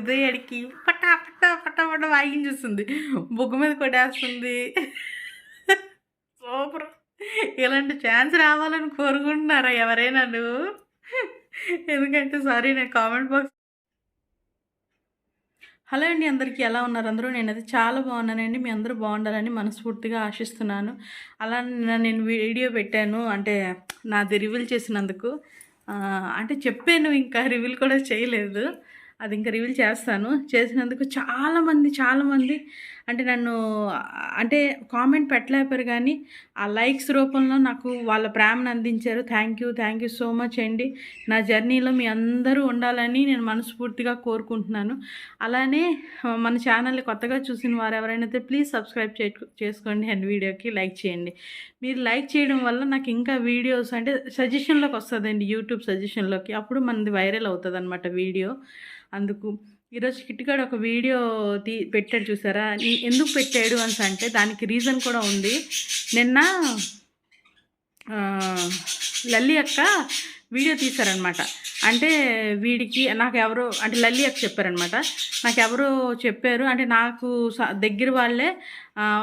హృదయాడికి పటా పట్టా పట్టా పట వాయించేస్తుంది బొగ్గు మీద కొట్టేస్తుంది. సూపర్. ఇలాంటి ఛాన్స్ రావాలని కోరుకుంటున్నారా ఎవరైనా నువ్వు? ఎందుకంటే సారీ నేను కామెంట్ బాక్స్ హలో అండి అందరికీ ఎలా ఉన్నారు? అందరూ నేనైతే చాలా బాగున్నానండి. మీ అందరూ బాగుండాలని మనస్ఫూర్తిగా ఆశిస్తున్నాను. అలా నేను వీడియో పెట్టాను అంటే నాది రివీల్ చేసినందుకు. అంటే చెప్పాను ఇంకా రివీల్ కూడా చేయలేదు. అది ఇంకా రివీల్ చేస్తాను. చేసినందుకు చాలామంది చాలామంది అంటే నన్ను అంటే కామెంట్ పెట్టలేపారు కానీ ఆ లైక్స్ రూపంలో నాకు వాళ్ళ ప్రేమను అందించారు. Thank you thank you so much అండి. నా జర్నీలో మీ అందరూ ఉండాలని నేను మనస్ఫూర్తిగా కోరుకుంటున్నాను. అలానే మన ఛానల్ని కొత్తగా చూసిన వారు ఎవరైనా ప్లీజ్ సబ్స్క్రైబ్ చే చేసుకోండి అండ్ వీడియోకి లైక్ చేయండి. మీరు లైక్ చేయడం వల్ల నాకు ఇంకా వీడియోస్ అంటే సజెషన్లోకి వస్తుందండి యూట్యూబ్ సజెషన్లోకి. అప్పుడు మనది వైరల్ అవుతుంది అనమాట వీడియో. అందుకు ఈరోజు కిట్గాడు ఒక వీడియో తీ పెట్టాడు చూసారా? ఎందుకు పెట్టాడు అని అంటే దానికి రీజన్ కూడా ఉంది. నిన్న లల్లి అక్క వీడియో తీశారనమాట అంటే వీడికి నాకు ఎవరో అంటే లల్లి అక్క చెప్పారనమాట నాకు ఎవరో చెప్పారు అంటే నాకు స- దగ్గర వాళ్ళే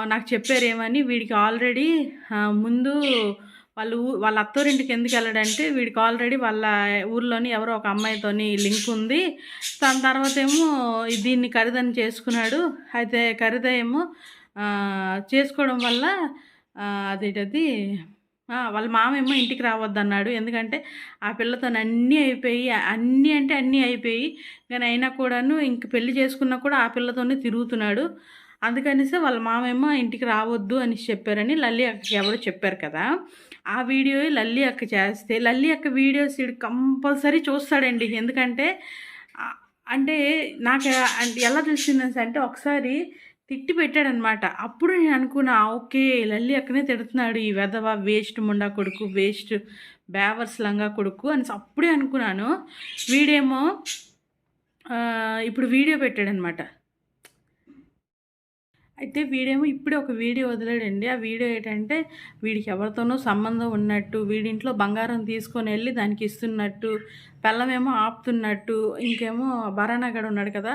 నాకు చెప్పారు ఏమని వీడికి ఆల్రెడీ ముందు వాళ్ళు వాళ్ళ అత్తోరింటికి ఎందుకు వెళ్ళడంటే వీడికి ఆల్రెడీ వాళ్ళ ఊర్లోని ఎవరో ఒక అమ్మాయితోని లింక్ ఉంది. దాని తర్వాత ఏమో దీన్ని ఖరీదని చేసుకున్నాడు. అయితే ఖరీద ఏమో చేసుకోవడం వల్ల అదేటది వాళ్ళ మామ ఏమో ఇంటికి రావద్దన్నాడు. ఎందుకంటే ఆ పిల్లతో అన్నీ అయిపోయి అన్నీ అంటే అన్నీ అయిపోయి కానీ అయినా కూడాను ఇంక పెళ్ళి చేసుకున్నా కూడా ఆ పిల్లతోనే తిరుగుతున్నాడు. అందుకనేసి వాళ్ళ మామేమో ఇంటికి రావద్దు అని చెప్పారని లల్లి అక్కకి ఎవరో చెప్పారు కదా. ఆ వీడియో లల్లి అక్క చేస్తే లల్లి అక్క వీడియోస్ ఇడు కంపల్సరీ చూస్తాడండి. ఎందుకంటే అంటే నాకు అంటే ఎలా తెలిసిందని అంటే ఒకసారి తిట్టి పెట్టాడనమాట. అప్పుడు నేను అనుకున్నా ఓకే లల్లి అక్కనే తిడుతున్నాడు. ఈ వెధవ వేస్ట్ ముండా కొడుకు వేస్ట్ బ్యావర్స్ లంగా కొడుకు అని అప్పుడే అనుకున్నాను. వీడేమో ఇప్పుడు వీడియో పెట్టాడనమాట. అయితే వీడేమో ఇప్పుడే ఒక వీడియో వదిలాడండి. ఆ వీడియో ఏంటంటే వీడికి ఎవరితోనో సంబంధం ఉన్నట్టు వీడింట్లో బంగారం తీసుకొని వెళ్ళి దానికి ఇస్తున్నట్టు పెళ్ళమేమో ఆపుతున్నట్టు ఇంకేమో బరానగడు ఉన్నాడు కదా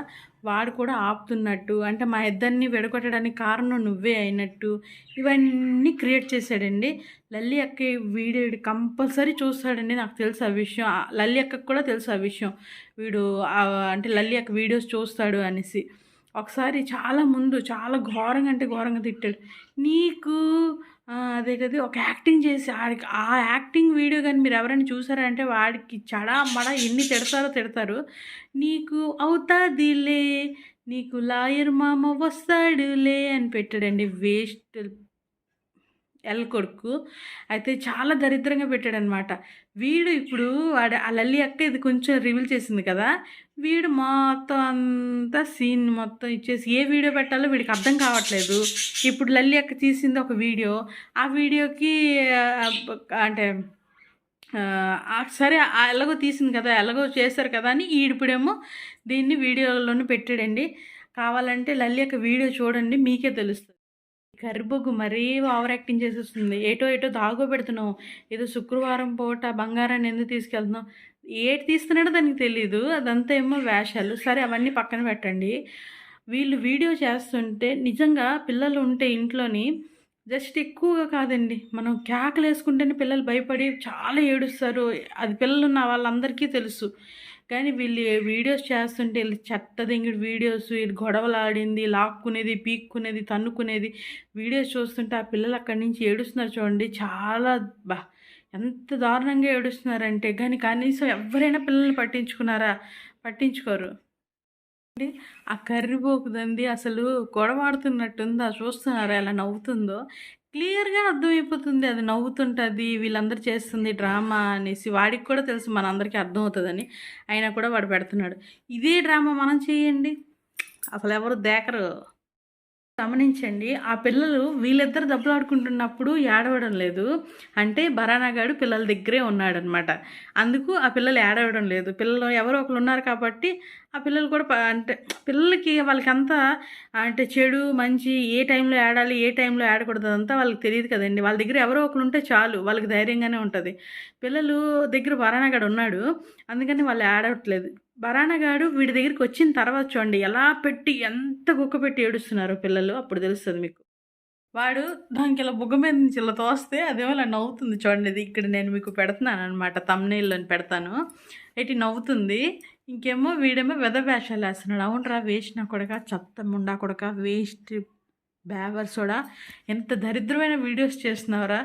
వాడు కూడా ఆపుతున్నట్టు అంటే మా ఇద్దరిని విడగొట్టడానికి కారణం నువ్వే అయినట్టు ఇవన్నీ క్రియేట్ చేశాడండి. లల్లి అక్క వీడియో కంపల్సరీ చూస్తాడండి నాకు తెలుసు ఆ విషయం. లల్లి అక్కకు కూడా తెలుసు ఆ విషయం. వీడు అంటే లల్లి అక్క వీడియోస్ చూస్తాడు అనేసి. ఒకసారి చాలా ముందు చాలా ఘోరంగా అంటే ఘోరంగా తిట్టాడు. నీకు అదే కదా ఒక యాక్టింగ్ చేసి ఆడికి ఆ యాక్టింగ్ వీడియో కానీ మీరు ఎవరైనా చూసారంటే వాడికి చడా మడ ఎన్ని తిడతారో తిడతారు. నీకు అవుతాదిలే నీకు లాయర్ మామ వస్తాడులే అని పెట్టాడండి వేస్ట్ ఎల్ కొడుకు. అయితే చాలా దరిద్రంగా పెట్టాడనమాట. వీడు ఇప్పుడు వాడు ఆ లల్లి అక్క ఇది కొంచెం రివీల్ చేసింది కదా వీడు మొత్తం అంతా సీన్ మొత్తం ఇచ్చేసి ఏ వీడియో పెట్టాలో వీడికి అర్థం కావట్లేదు. ఇప్పుడు లల్లి అక్క తీసింది ఒక వీడియో. ఆ వీడియోకి అంటే సరే ఎలాగో తీసింది కదా ఎలాగో చేశారు కదా అని ఈడిప్పుడేమో దీన్ని వీడియోలోనే పెట్టాడండి. కావాలంటే లల్లి యొక్క వీడియో చూడండి మీకే తెలుస్తుంది. కరిబొగ్గు మరీ ఓవర్ యాక్టింగ్ చేసేస్తుంది. ఏటో ఏటో దాగో పెడుతున్నావు. ఏదో శుక్రవారం పూట బంగారాన్ని ఎందుకు తీసుకెళ్తున్నావు? ఏటి తీస్తున్నాడో దానికి తెలియదు అదంతా ఏమో వేషాలు. సరే అవన్నీ పక్కన పెట్టండి. వీళ్ళు వీడియో చేస్తుంటే నిజంగా పిల్లలు ఉంటే ఇంట్లోని జస్ట్ ఎక్కువగా కాదండి. మనం కేకలు వేసుకుంటేనే పిల్లలు భయపడి చాలా ఏడుస్తారు. అది పిల్లలు ఉన్న వాళ్ళందరికీ తెలుసు. కానీ వీళ్ళు వీడియోస్ చేస్తుంటే వీళ్ళు చెత్త దింగిడి వీడియోస్ వీళ్ళు గొడవలు ఆడింది లాక్కునేది పీక్కునేది తన్నుకునేది వీడియోస్ చూస్తుంటే ఆ పిల్లలు అక్కడి నుంచి ఏడుస్తున్నారు చూడండి. చాలా బా ఎంత దారుణంగా ఏడుస్తున్నారంటే కానీ కనీసం ఎవరైనా పిల్లల్ని పట్టించుకున్నారా? పట్టించుకోరు. అంటే ఆ కర్రిపోకుదంది అసలు గొడవాడుతున్నట్టుందా చూస్తున్నారా ఎలా నవ్వుతుందో? క్లియర్గా అర్థమైపోతుంది అది నవ్వుతుంటుంది వీళ్ళందరూ చేస్తుంది డ్రామా అనేసి వాడికి కూడా తెలుసు మనందరికీ అర్థమవుతుందని. అయినా కూడా వాడు పెడుతున్నాడు. ఇదే డ్రామా మనం చేయండి. అసలు ఎవరు దేకరు? గమనించండి ఆ పిల్లలు వీళ్ళిద్దరు దెబ్బలాడుకుంటున్నప్పుడు ఏడవడం లేదు. అంటే బరానాగాడు పిల్లల దగ్గరే ఉన్నాడనమాట. అందుకు ఆ పిల్లలు ఏడవడం లేదు. పిల్లలు ఎవరో ఒకరు ఉన్నారు కాబట్టి ఆ పిల్లలు కూడా అంటే పిల్లలకి వాళ్ళకంతా అంటే చెడు మంచి ఏ టైంలో ఏడాలి ఏ టైంలో ఏడకూడదు అంతా వాళ్ళకి తెలియదు కదండి. వాళ్ళ దగ్గర ఎవరో ఒకరు ఉంటే చాలు వాళ్ళకి ధైర్యంగానే ఉంటుంది. పిల్లలు దగ్గర బరానాగాడు ఉన్నాడు అందుకని వాళ్ళు ఏడవట్లేదు. బరానగాడు వీడి దగ్గరికి వచ్చిన తర్వాత చూడండి ఎలా పెట్టి ఎంత గుక్క పెట్టి ఏడుస్తున్నారో పిల్లలు అప్పుడు తెలుస్తుంది మీకు. వాడు దానికి ఇలా బుగ్గ మీద నుంచి ఇలా తోస్తే అదేమో ఇలా నవ్వుతుంది చూడండి ఇది ఇక్కడ నేను మీకు పెడుతున్నాను అనమాట తమ్నేళ్ళని పెడతాను. ఇటు నవ్వుతుంది. ఇంకేమో వీడేమో వెద వేషాలు వేస్తున్నాడు. అవునరా వేసిన కొడక చెత్త ముండా కొడక వేస్ట్ బేవర్సోడా ఎంత దరిద్రమైన వీడియోస్ చేస్తున్నావురా.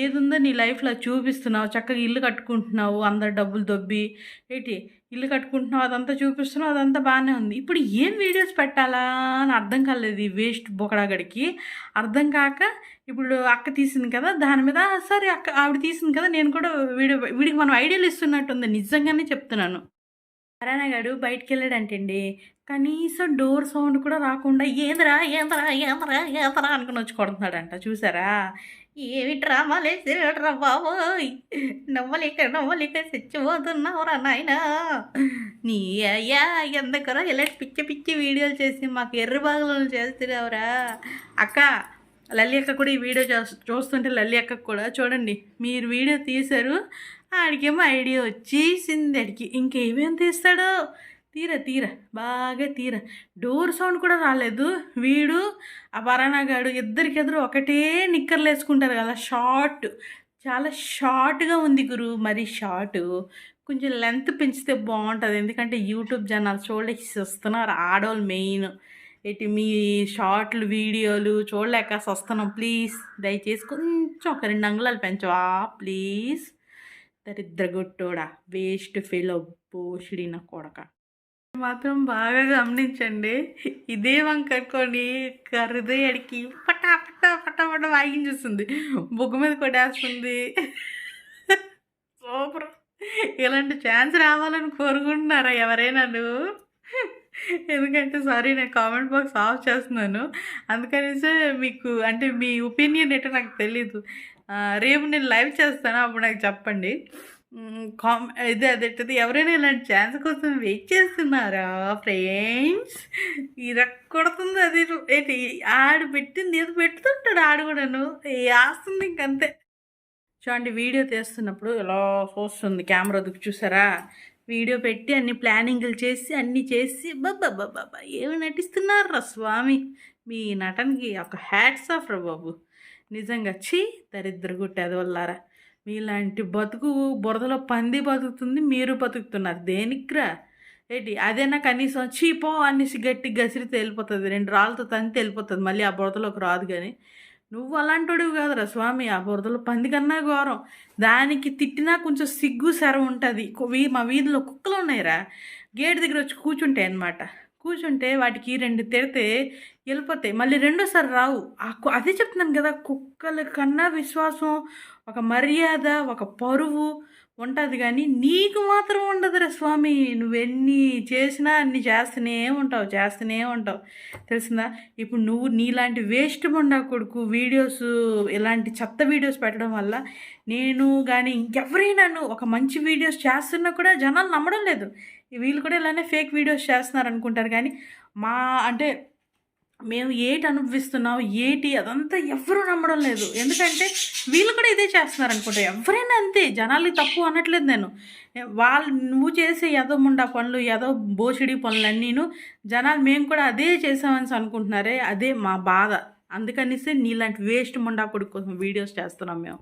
ఏదుందో నీ లైఫ్లో చూపిస్తున్నావు చక్కగా ఇల్లు కట్టుకుంటున్నావు అందరు డబ్బులు దొబ్బి ఏంటి ఇల్లు కట్టుకుంటున్నావు అదంతా చూపిస్తున్నావు అదంతా బాగానే ఉంది. ఇప్పుడు ఏం వీడియోస్ పెట్టాలా అని అర్థం కాలేదు ఈ వేస్ట్ బొకడాగడికి. అర్థం కాక ఇప్పుడు అక్క తీసింది కదా దాని మీద సరే అక్క ఆవిడ తీసింది కదా నేను కూడా వీడియో వీడికి మనం ఐడియాలు ఇస్తున్నట్టుంది నిజంగానే చెప్తున్నాను. నారాయణగాడు బయటికి వెళ్ళాడంటండి కనీసం డోర్ సౌండ్ కూడా రాకుండా ఏంద్రా ఏంద్రా ఏంద్రా ఏంద్రా అనుకుని వచ్చి కొడుతున్నాడంట చూసారా? ఏమి డ్రామా లేచిరా బాబోయ్ నవ్వలేక నవ్వలేక చచ్చిపోతున్నావురా నాయన. నీ అయ్యా ఎందుకరా ఇలా పిచ్చి పిచ్చి వీడియోలు చేసి మాకు ఎర్ర బాగులు చేస్తున్నావురా. అక్క లల్లి అక్క కూడా ఈ వీడియో చూస్తుంటే లల్లి అక్కకు కూడా చూడండి మీరు వీడియో తీశారు ఆడికేమో ఐడియా వచ్చేసింది అడిగి ఇంకేమేం తీస్తాడో? తీర తీర బాగా తీర. డోర్ సౌండ్ కూడా రాలేదు. వీడు ఆ పరానాగాడు ఇద్దరికెదురు ఒకటే నిక్కర్లు వేసుకుంటారు కదా షార్ట్. చాలా షార్ట్గా ఉంది గురు మరి షార్ట్. కొంచెం లెంత్ పెంచితే బాగుంటుంది. ఎందుకంటే యూట్యూబ్ జనాలు చూడలేసి వస్తున్నారు ఆడవాళ్ళు మెయిన్. ఇటు మీ షార్ట్లు వీడియోలు చూడలేక వస్తున్నాం. ప్లీజ్ దయచేసి కొంచెం ఒక రెండు అంగుళాలు పెంచవా? ప్లీజ్. దరిద్ర గొట్టోడా వేస్ట్ ఫెయిల్ పోషిడిన కొడక. మాత్రం బాగా గమనించండి. ఇదే వంక అనుకోండి హృదయాడికి పటా పటా పటా పటా వాయించేస్తుంది బుగ్గ మీద కొట్టేస్తుంది. సూపర్. ఇలాంటి ఛాన్స్ రావాలని కోరుకుంటున్నారా ఎవరైనా ఎందుకంటే సారీ నేను కామెంట్ బాక్స్ ఆఫ్ చేస్తున్నాను. అందుకనేసే మీకు అంటే మీ ఒపీనియన్ ఏంటో నాకు తెలీదు. రేపు నేను లైవ్ చేస్తాను అప్పుడు నాకు చెప్పండి. కామ్ ఇదే అదేంటిది ఎవరైనా ఇలాంటి ఛాన్స్ కోసం వెయిట్ చేస్తున్నారా ఫ్రెండ్స్? ఈ కొడుతుంది అది. ఏంటి ఆడు పెట్టింది ఏదో పెడుతుంటాడు ఆడు కూడాను. వేస్తుంది ఇంకంతే. చూడండి వీడియో తీస్తున్నప్పుడు ఎలా చూస్తుంది. కెమెరా దుక్కు చూసారా? వీడియో పెట్టి అన్ని ప్లానింగ్లు చేసి అన్నీ చేసి బాబా బాబా ఏమి నటిస్తున్నారా స్వామి? మీ నటనకి ఒక హ్యాట్స్ ఆఫ్ రా బాబు. నిజంగా చీ దరిద్ర గుట్టేది వల్లారా మీలాంటి బతుకు బురదలో పంది బతుకుతుంది మీరు బతుకుతున్నారు. దేనికిరా? ఏంటి? అదేనా కనీసం చీపో అనేసి గట్టి గసిరి వెళ్ళిపోతుంది. రెండు రాళ్ళతో తంతి వెళ్ళిపోతుంది. మళ్ళీ ఆ బురదలోకి రాదు కానీ. నువ్వు అలాంటోడివి కాదురా స్వామి. ఆ బురదలో పంది కన్నా ఘోరం. దానికి తిట్టినా కొంచెం సిగ్గు శరం ఉంటుంది. మా వీధిలో కుక్కలు ఉన్నాయిరా. గేట్ దగ్గర వచ్చి కూర్చుంటాయి అన్నమాట. కూర్చుంటే వాటికి రెండు తిడితే వెళ్ళిపోతాయి. మళ్ళీ రెండోసారి రావు. ఆ కు- అదే చెప్తున్నాను కదా కుక్కల కన్నా విశ్వాసం ఒక మర్యాద ఒక పరువు ఉంటుంది కానీ నీకు మాత్రం ఉండదురా స్వామి. నువ్వెన్ని చేసినా అన్ని చేస్తూనే ఉంటావు చేస్తూనే ఉంటావు. తెలిసిందా ఇప్పుడు నువ్వు నీలాంటి వేస్ట్ మొండా కొడుకు వీడియోస్ ఇలాంటి చెత్త వీడియోస్ పెట్టడం వల్ల నేను కానీ ఇంకెవరైనా ఒక మంచి వీడియోస్ చేస్తున్నా కూడా జనాలు నమ్మడం లేదు. వీళ్ళు కూడా ఇలానే ఫేక్ వీడియోస్ చేస్తున్నారు అనుకుంటారు కానీ మా అంటే మేము ఏటి అనుభవిస్తున్నాం ఏటి? అదంతా ఎవరు నమ్మడం లేదు. ఎందుకంటే వీళ్ళు కూడా ఇదే చేస్తున్నారు అనుకుంటా. ఎవరైనా అంతే. జనాలు తప్పు అనట్లేదు నేను. వాళ్ళు నువ్వు చేసే ఏదో ముండా పనులు ఏదో బోసిడి పనులన్నీను జనాలు మేము కూడా అదే చేసామని అనుకుంటున్నారే. అదే మా బాధ. అందుకనిసే నీలాంటి వేస్ట్ ముండా కొడుకు కోసం వీడియోస్ చేస్తున్నాం మేము.